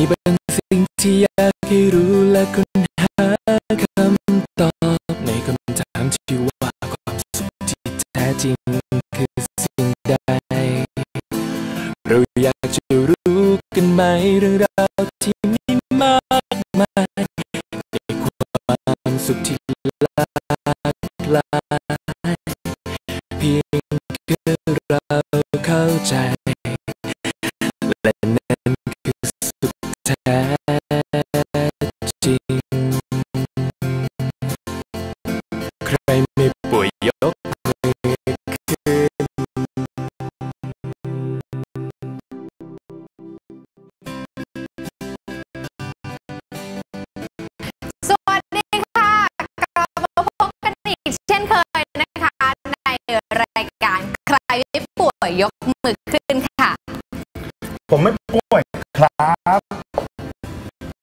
ีบางสิ่งที่อยากให้รู้และค้นหาคำตอบในคำถามที่ว่าความสุขที่แท้จริงคือสิ่งใด เราอยากจะรู้กันไหมเรื่องราวที่มีมากมายในความสุขที่หลากหลายเพียงแค่เรา ใครไม่ป่วยยกมือขึ้นค่ะ ผมไม่ป่วยครับ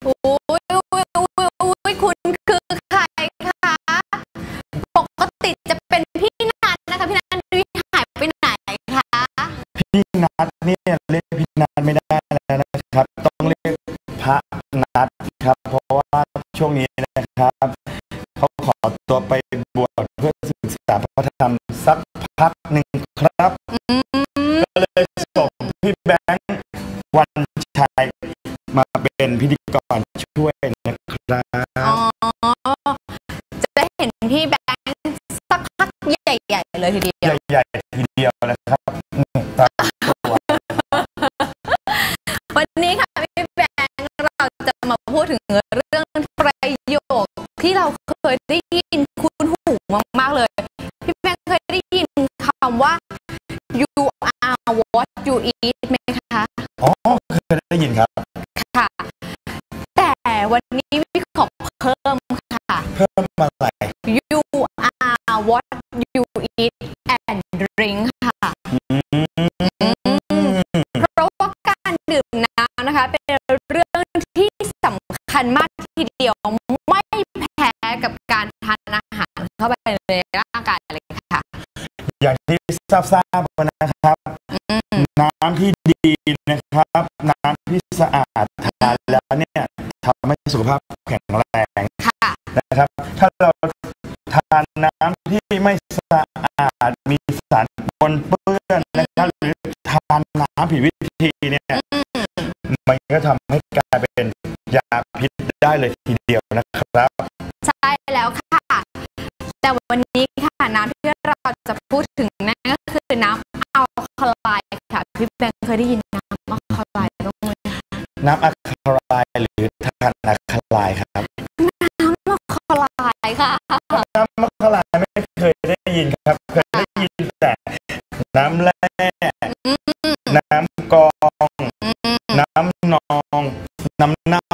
อุ้ยอุ้ยอุ้ยอุ้ยคุณคือใครคะปกติจะเป็นพี่นันนะคะ พี่นันดุยหายไปไหนคะ พี่นัดเนี่ยเรียกพี่นัดไม่ได้แล้วนะครับ ต้องเรียกพระนัดครับ เพราะว่าช่วงนี้นะครับเขาขอตัวไปบวชเพื่อศึกษาพระธรรมสักพักหนึ่งครับอืม ก็เลยส่งพี่แบงค์วันชัยมาเป็นพิธีกรช่วยนะครับอ๋อจะได้เห็นพี่แบงค์สักพักใหญ่ๆเลยทีเดียวใหญ่ๆทีเดียวนะครับตามตัววันนี้ค่ะพี่แบงค์เราจะมาพูดถึงเรื่องประโยคที่เรา what you eat ไหมคะอ๋อเคยได้ยินครับค่ะ แต่วันนี้พี่ขอเพิ่มค่ะ เพิ่มมาอะไร you are what you eat and drink ค่ะอืมเพราะว่าการดื่มน้ำนะคะ เป็นเรื่องที่สำคัญมากทีเดียวไม่แพ้กับการทานอาหารเข้าไปในร่างกายเลยค่ะ อย่างที่ทราบทราบกันนะครับอืมน้ำที่ดีนะครับ น้ำที่สะอาดทานแล้วเนี่ยทำให้สุขภาพแข็งแรงนะครับ ถ้าเราทานน้ำที่ไม่สะอาดมีสารปนเปื้อนนะครับ หรือทานน้ำผิดวิธีเนี่ยมันก็ทำให้กลายเป็นยาพิษได้เลยทีเดียวนะครับ ใช่แล้วค่ะ แต่วันนี้ค่ะน้ำที่เราจะพูดถึง พี่แบงค์เคยได้ยินน้ำอัลคาไลน์บ้างไหมคะน้ำอะคาไลน์หรือทานอะคาไลน์ครับ น้ำอัลคาไลน์ค่ะ น้ำอะคาไลน์ไม่เคยได้ยินครับ เคยได้ยินแต่น้ำแร่อืมน้ำกรองอืมน้ำนอง น้ำเน่า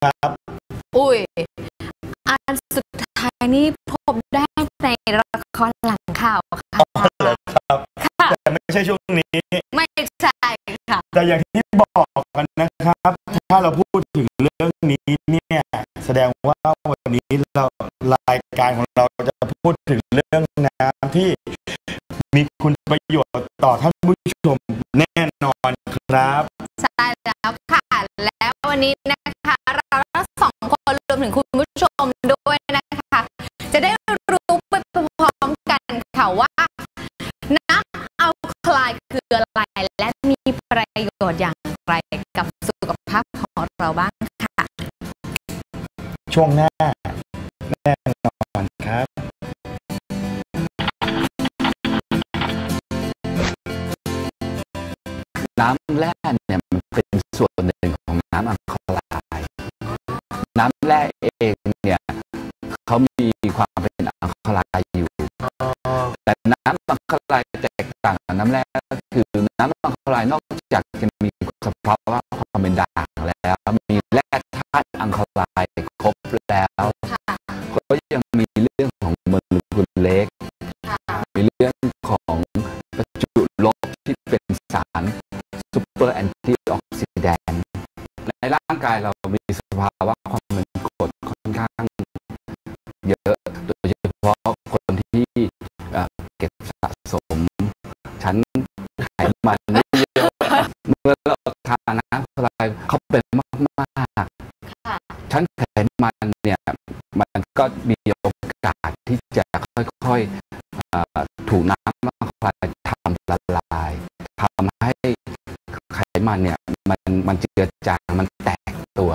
ครับ อุ้ยอันสุดท้ายนี่พบได้ในละครหลังข่าวค่ะอ๋อเหรอครับค่ะแต่ไม่ใช่ช่วงนี้ไม่ใช่ค่ะ แต่อย่างที่บอกกันนะครับ ถ้าเราพูดถึงเรื่องนี้เนี่ยแสดงว่าวันนี้เรารายการของเราจะพูดถึงเรื่องน้ำที่มีคุณประโยชน์ต่อท่านผู้ชมแน่นอนครับใช่แล้วค่ะ แล้ววันนี้นะคะ เราทั้งสองคนรวมถึงคุณผู้ชมด้วยนะคะ จะได้รู้ไปพร้อมกันค่ะว่าน้ำอัลคลน์คืออะไรและีประโยชน์อย่างไรกับสุขภาพของเราบ้างค่ะ ช่วงหน้าแน่นอนครับ น้ำแร่เนี่ยมันเป็นส่วนหนึ่งของน้ำอัลคาไลน์น้ำแร่เองเนี่ยเขามีความเป็นอัลคาไลน์อยู่ แต่น้ำอัลคาไลน์แตกต่างกับน้ำแร่ก็คือน้ำอัลคาไลน์นอกจากจะมีสภาวะความเป็นด่างแล้ว มีแร่ธาตุอัลคาไลน์ครบแล้วก็ยังมีเรื่องของโมเลกุลเล็กมีเรื่องของประจุลบที่เป็นสารซูเปอร์แอนตี้ออกซิแดนต์ในร่างกายเรามีสภาวะ ไขมันเยอะๆเมื่อเราทานน้ำอะไรเข้าไปมากค่ะชั้นไขมันเนี่ยมันก็มีโอกาสที่จะค่อยๆอ่าถูกน้ำอัลคาไลน์ทำละลายทำให้ไขมันเนี่ยมันมันเจือจางมันแตกตัว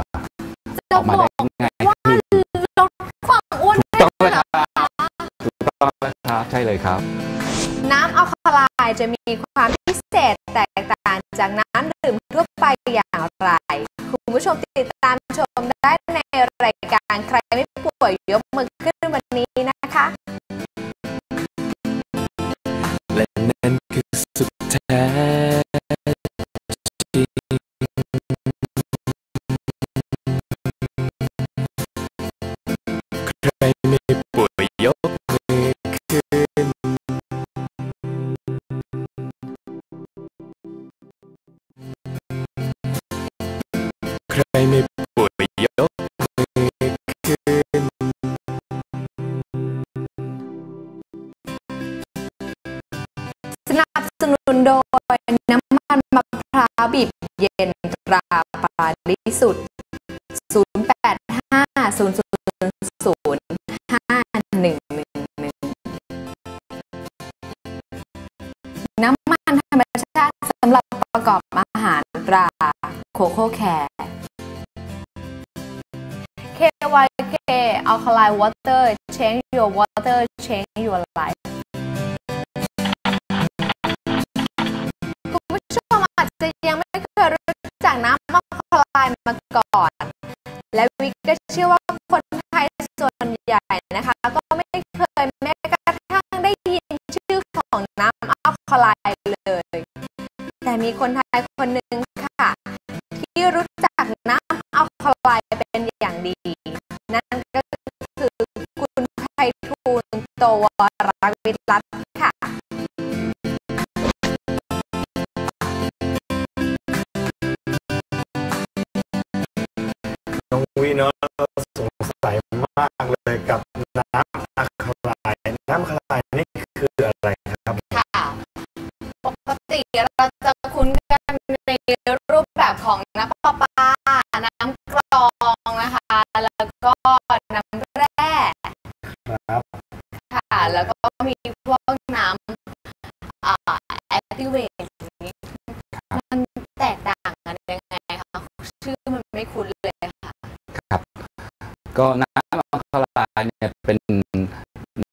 จะออกมาบอได้กง่ายว่าขึ้นลดความอ้วนถูกได้ต้องเลเลยยเหรคอรับคะถูกต้องเลยครับใช่เลยครับ น้ำอั ลายจะมีความพิเศษแตกต่างจากน้ำดื่มทั่วไปอย่างไร คุณผู้ชมติดตามชมได้ในรายการใครไม่ป่วยยกมือขึ้นวันนี้นะ ใครไม่ป่วยยกมือขึ้น สนับสนุนโดยน้ำมันมะพร้าวบีบเย็นตราปาริสุทธิ์085 000 5111 น้ำมันธรรมชาติสำหรับประกอบอาหารตราโคโค่แคร์ KYK Alkaline Water Change Your Water Change Your Life คุณผู้ชมอาจจะยังไม่เคยรู้จักน้ำอัลคาไลน์มาก่อน และวิกก็เชื่อว่าคนไทยส่วนใหญ่นะคะ ก็ไม่เคยแม้กระทั่งได้ยินชื่อของน้ำอัลคาไลน์เลย แต่มีคนไทยคนหนึ่งค่ะ ที่รู้จักน้ำอัลคาไลน์เป็นอย่างดี โตวรวิรัตน์ค่ะ น้องวิเนาะสงสัยมากเลยกับน้ำอะคาไลน์น้ำอะคาไลน์นี่คืออะไรครับ ค่ะ ปกติเรา แล้วก็มีพวกน้ำแอคทิเวตมันแตกต่างกันยังไงคะชื่อมันไม่คุ้นเลยค่ะครับก็น้ำอัลคาไลน์เนี่ยเป็น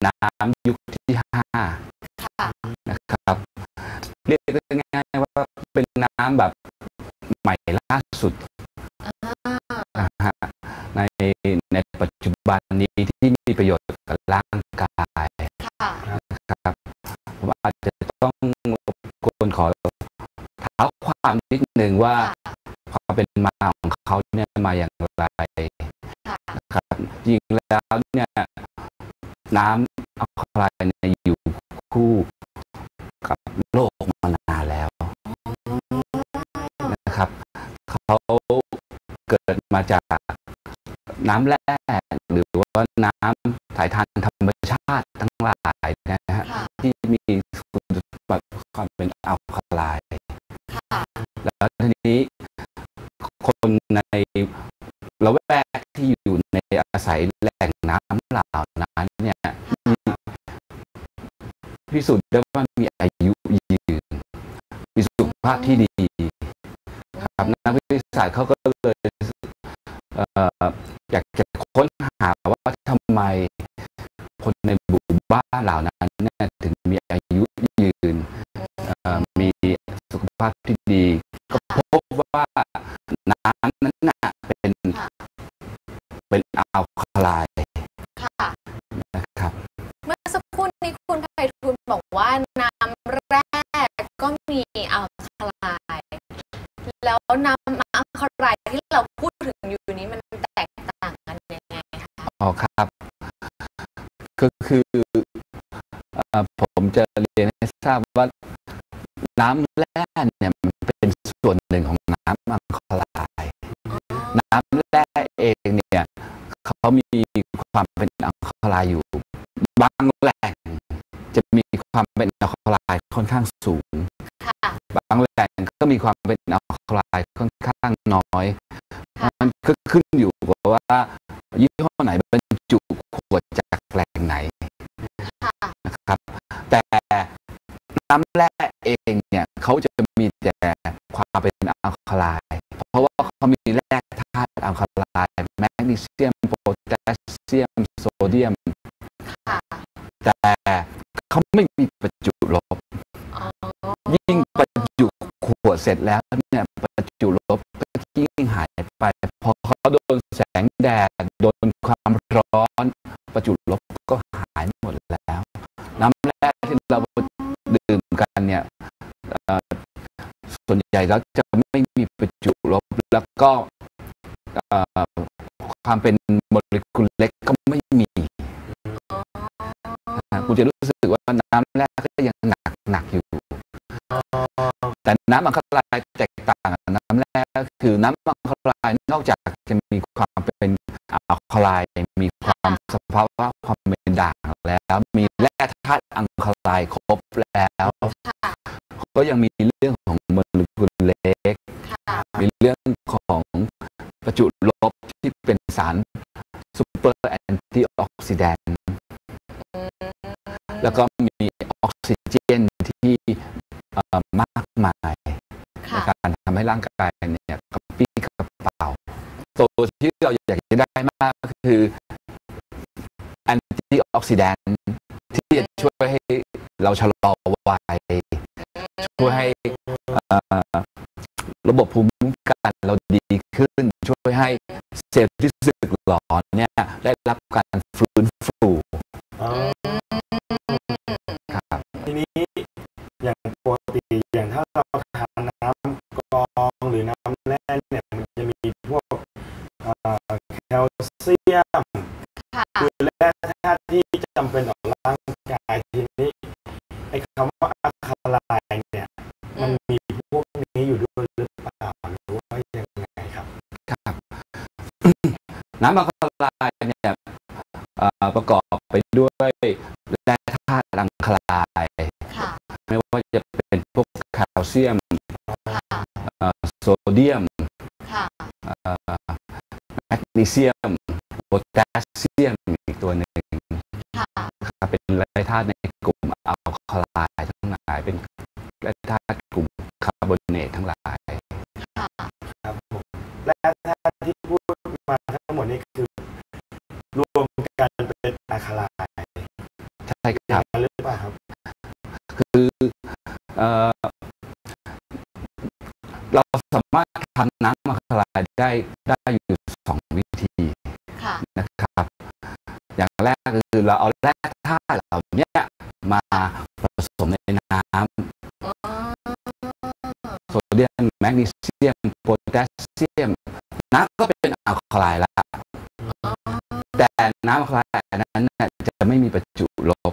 น้ำยุคที่ห้านะครับ เรียกได้ง่ายๆว่าเป็นน้ำแบบใหม่ล่าสุดอ่าในใน ปัจจุบันนี้ที่มีประโยชน์กับร่างกายค่ะนะครับผมอาจจะต้องรบกวนขอเท้าความนิดหนึ่งว่าค่ะความเป็นมาของเขาเนี่ยมาอย่างไรค่ะนะครับจริงแล้วเนี่ยน้ำอัลคาไลน์เนี่ยอยู่คู่กับโลกมานานแล้วนะครับเขาเกิดมาจาก น้ำแร่หรือว่าน้ำสายทานธรรมชาติทั้งหลายนะฮะค่ะที่มีคุณสมบัติความเป็นอัลคาไลน์ค่ะแล้วทีนี้คนในละแวกที่อยู่ในอาศัยแหล่งน้ำเหล่านั้นเนี่ยมีพิสูจน์ได้ว่ามีอายุยืนมีสุขภาพที่ดี ครับนักวิทยาศาสตร์เขาก็เลยเอ่ออยากจะค้นหาว่าทำไมคนในหมู่บ้านเหล่านั้นเนี่ยถึงมีอายุยืนเอ่อมีสุขภาพที่ดี ก็พบว่าน้ำนั้นน่ะเป็นค่ะเป็นอัลคาไลน์ค่ะนะครับ เมื่อสักครู่นี้คุณไพฑูรย์บอกว่าน้ำแร่ก็มีอัลคาไลน์แล้วน้ำอัลคาไลน์ที่เราพูดถึงอยู่นี้มันแตกต่างกันยังไงคะ อ๋อครับ ก็คือเอ่อผมจะเรียนให้ทราบว่าน้ำแร่เนี่ยมันเป็นส่วนหนึ่งของน้ำอัลคาไลน์น้ำแร่เองเนี่ยเขามีความเป็นอัลคาไลน์อยู่ บางแหล่งจะมีความเป็นอัลคาไลน์ค่อนข้างสูงค่ะบางแหล่งก็มีความเป็นอัลคาไลน์ค่อนข้างน้อยค่ะมันก็ขึ้นอยู่กับว่ายี่ห้อไหน บรรจุขวดจากแหล่งไหนค่ะนะครับ แต่น้ำแร่เองเนี่ยเขาจะมีแต่ความเป็นอัลคาไลน์เพราะว่าเขามีแร่ธาตุอัลคาไลน์แมกนีเซียมโพแทสเซียมโซเดียมค่ะแต่เขาไม่มีประจุลบอ๋อยิ่งประจุขวดเสร็จแล้วเนี่ยประจุลบก็ยิ่งหาย ไปพอเขาโดนแสงแดดโดนความร้อน ประจุลบก็หายหมดแล้ว น้ำแร่ที่เราดื่มกันเนี่ยส่วนใหญ่แล้วจะไม่มีประจุลบแล้วก็ความเป็นโมเลกุลเล็กก็ไม่มีคุณจะรู้สึกว่าน้ำแร่ก็ยังหนักหนักอยู่ แต่น้ำอัลคลน์แตกต่าง กับน้ำแร่ก็คือน้ำอัลคาไลน์นอกจากจะมีความเป็นอัลคาไลน์มีความสภาวะความเป็นด่างแล้ว มีแร่ธาตุอัลคาไลน์ครบแล้วค่ะก็ยังมีเรื่องของโมเลกุลเล็กค่ะมีเรื่องของประจุลบที่เป็นสารซูเปอร์แอนตี้ออกซิแดนต์แล้วก็มีออกซิเจนที่เอ่อมากมายในค่ะกา รทำให้ร่างกายเนี่ยกระปรี้กระเป๋าตัวที่เราอยากจะได้มากก็คือแอนตี้ออกซิแดนต์ที่จะช่วยให้เราชะลอวัยช่วยให้เอ่อระบบภูมิคุ้มกันเราดีขึ้น ช่วยให้เซลล์ที่สึกหลอนเนี่ยได้รับการฟื้นฟูอ๋อครับทีนี้อย่างปกติอย่างถ้าเรา ลเซียมค่ะคือแร่ธาตุที่จำเป็นต่อร่างกายทีนี้ไอ้คำว่าอะคาไลน์เนี่ย มันมีพวกนี้อยู่ด้วยหรือเปล่าหรือว่ายังไงครับครับ น้ำอัลคาไลน์เนี่ยเอ่อประกอบไปด้วยแร่ธาตุอัลคาไลน์ค่ะไม่ว่าจะเป็นพวกแคลเซียมค่ะเอ่อโซเดียมค่ะเอ่อแมก นีเซียมโพแทสเซียมอีกตัวหนึ่งค่ะครับเป็นแร่ธาตุในกลุ่มอัลคาไลน์ทั้งหลายเป็นแร่ธาตุกลุ่มคาร์บอเนตทั้งหลายค่ะครับผมแร่ธาตุที่พูดมาทั้งหมดนี้คือ รวมกันเป็นอะคาไลน์ใช่ครับหรือเปล่าครับ คือเอ่อเราสามารถทำน้ำอัลคาไลน์ได้ได้อยู่สอง วิธีนะครับ อย่างแรกคือเราเอาแร่ธาตุเหล่านี้มาผสมในน้ำโซเดียมแมกนีเซียมโพแทสเซียมน้ำก็เป็นอัลคาไลน์ละแต่น้ำอัลคาไลน์นั้นจะไม่มีประจุลบ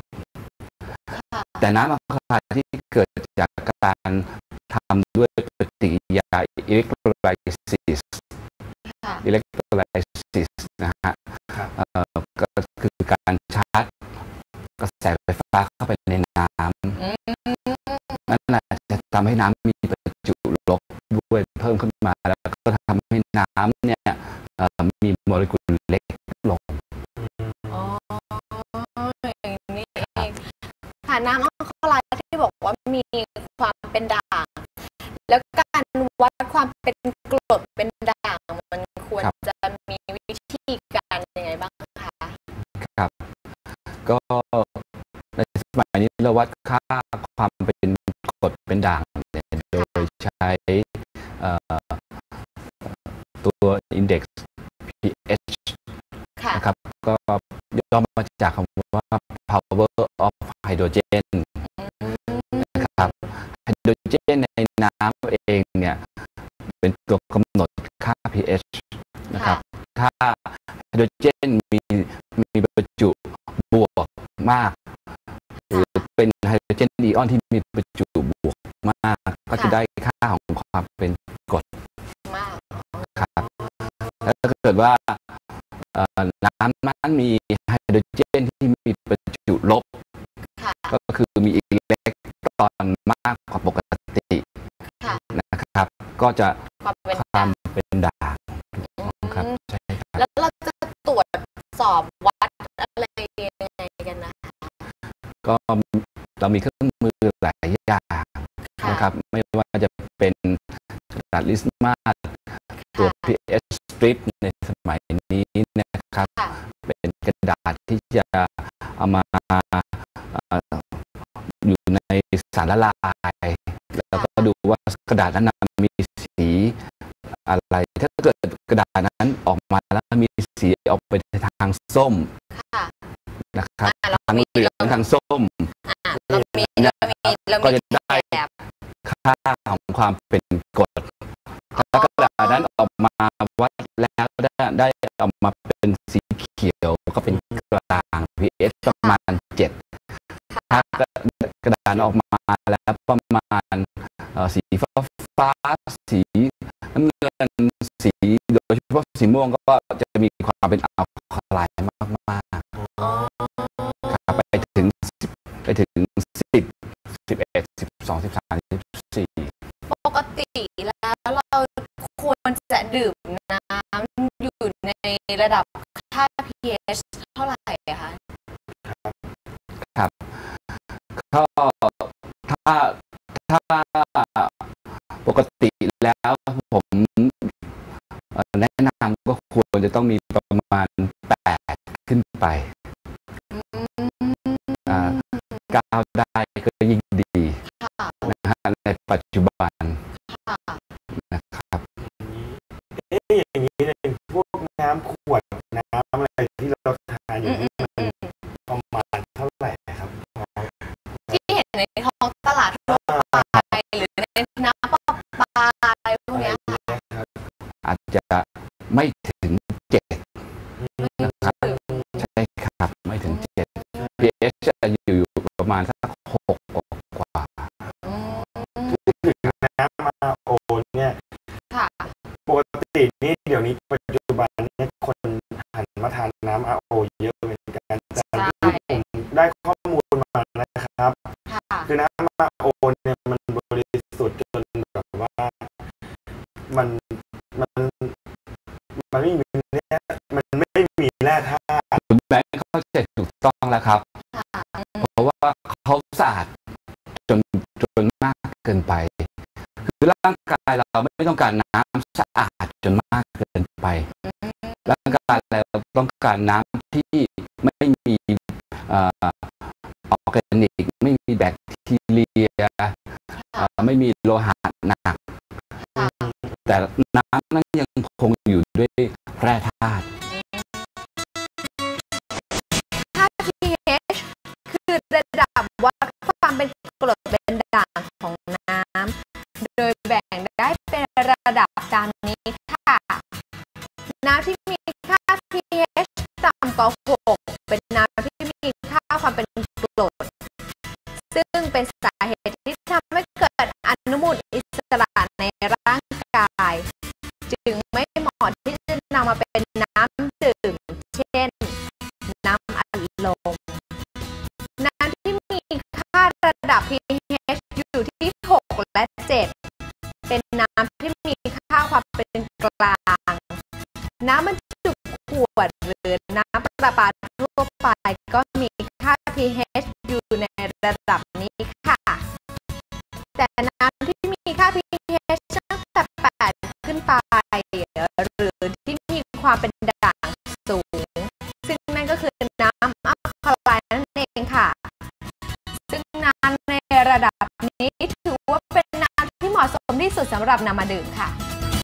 แต่น้ำอัลคาไลน์ที่เกิดจากการทำด้วยปฏิกิริยาอิเล็กโทรไลซิส อิเล็กโทรไลซิสนะฮะก็คือการชาร์จกระแสไฟฟ้าเข้าไปในน้ำนั่นแหละจะทำให้น้ำมีประจุลบด้วยเพิ่มขึ้นมาแล้วก็ทำให้น้ำเนี่ยมีโมเลกุลเล็กลงอ๋ออย่างนี้เองค่ะน้ำอัลคาไลน์ที่บอกว่ามีความเป็นด่างแล้วการวัดความเป็นกรดเป็นด่ ก็ในสมัยนี้เราวัดค่าความเป็นกรดเป็นด่างเนี่ยโดยใช้เอ่อตัว index pH ค่ะนะครับก็ย่อมาจากคำว่า power of hydrogen นะครับไฮโดรเจนในน้ำเองเนี่ยเป็นตัวกำหนดค่า pH นะครับ ถ้าไฮโดรเจนมีมีประจุบวก มาก หรือเป็นไฮโดรเจนอีออนที่มีประจุบวกมาก ก็จะได้ค่าของความเป็นกรดมากครับแล้วถ้าเกิดว่าเอ่อน้ำนั้นมีไฮโดรเจนที่มีประจุลบค่ะก็คือมีอิเล็กตรอนมากกว่าปกติค่ะนะครับ ก็จะความเป็นควาด่างมเป็นด่างอืสอบวัด เรามีเครื่องมือหลายอย่างค่ะนะครับไม่ว่าจะเป็นกระดาษลิสมาสตัว PS strip ในสมัยนี้นะครับค่ะเป็นกระดาษที่จะเอามาเอ่ออยู่ในสารละลาย แล้วก็ดูว่ากระดาษนั้นนะมีสีอะไร ถ้าเกิดกระดาษนั้นออกมาแล้วมีสีออกไปในทางส้มค่ะนะครับอ่าเราทางมีเหลืองทางส้มอะ เรามีเรามีเราก็มีจะได้แบบค่าของความเป็นกรดถ้ากระดาษนั้นออกมาวัดแล้วได้ได้ออกมาเป็นสีเขียวก็เป็นกลาง pH ประมาณเจ็ดถ้ากระดาษออกมาแล้วประมาณเอ่อสีฟ้าฟ้าสีน้ำเงินสีโดยเฉพาะสีม่วงก็จะมีความเป็นอัลคาไลน์มากๆครับไปถึง10 ไปถึงสิบสิบเอ็ดสิบสองสิบสามสิบสี่ปกติแล้วเราควรจะดื่มน้ำอยู่ในระดับค่า pH เท่าไหร่อะคะครับก็ถ้าถ้าปกติแล้วผมเอ่อแนะนำก็ควรจะต้องมีประมาณแปดขึ้นไปาวได้ก็ยิ่งดีค่ะนะฮะในปัจจุบันค่ะนะครับเอ๊ะอย่างนี้เลยพวกน้ำขวดน้ำอะไรที่เราทานออืยู่มอืนี่มอืมประมาณเท่าไหร่ครับ ที่เห็นในท้องตลาดทั่วไปหรือในน้ำประปาอะไรพวกเนี้ยค่ะอาจจะไม่ถึงเจ็ดนะครับใช่ครับไม่ถึงเจ็ด pH จะอยู่ประ มาณสักหกกว่าอืมน้ำมาโอนเนี่ยค่ะปกตินี่เดี๋ยวนี้ปัจจุบันเนี่ยคนหันมาทานน้ำอาโอเยอะเหมือนกันแต่ใช่ที่ผมได้ข้อมูลมานะครับค่ะคือน้ำอาโอเนี่ยมันบริสุทธิ์จนแบบว่ามันมันมันไม่มีเนี่ยมันไม่มีแร่ธาตุคุณแบงค์เข้าใจถูกต้องแล้วครับ สะอาดจนจนมากเกินไปคือร่างกายเราไม่ต้องการน้ำสะอาดจนมากเกินไปร่างกายเราต้องการน้ำที่ไม่มีออร์แกนิก ไม่มีแบคทีเรียไม่มีโลหะหนักแต่น้ำนั้นยังคงอยู่ด้วยแร่ธาตุ ต่ำกว่า6เป็นน้ำที่มีค่าความเป็นกรด ซึ่งเป็นสาเหตุที่ทำให้เกิดอนุมูลอิสระในร่างกาย จึงไม่เหมาะที่จะนำมาเป็นน้ำดื่ม เช่น น้ำอัดลม น้ำที่มีค่าระดับ pH อยู่ที่ 6 และ 7 เป็นน้ำที่มีค่าความเป็นกลาง น้ำบรรจุขวดหรือ ประปาทั่วไปก็มีค่า pH อยู่ในระดับนี้ค่ะ แต่น้ำที่มีค่า pH ตั้งแต่8ขึ้นไป หรือที่มีความเป็นด่างสูง ซึ่งนั่นก็คือน้ำอัลคาไลน์นั่นเองค่ะ ซึ่งน้ำในระดับนี้ถือว่าเป็นน้ำที่เหมาะสมที่สุดสำหรับนำมาดื่มค่ะ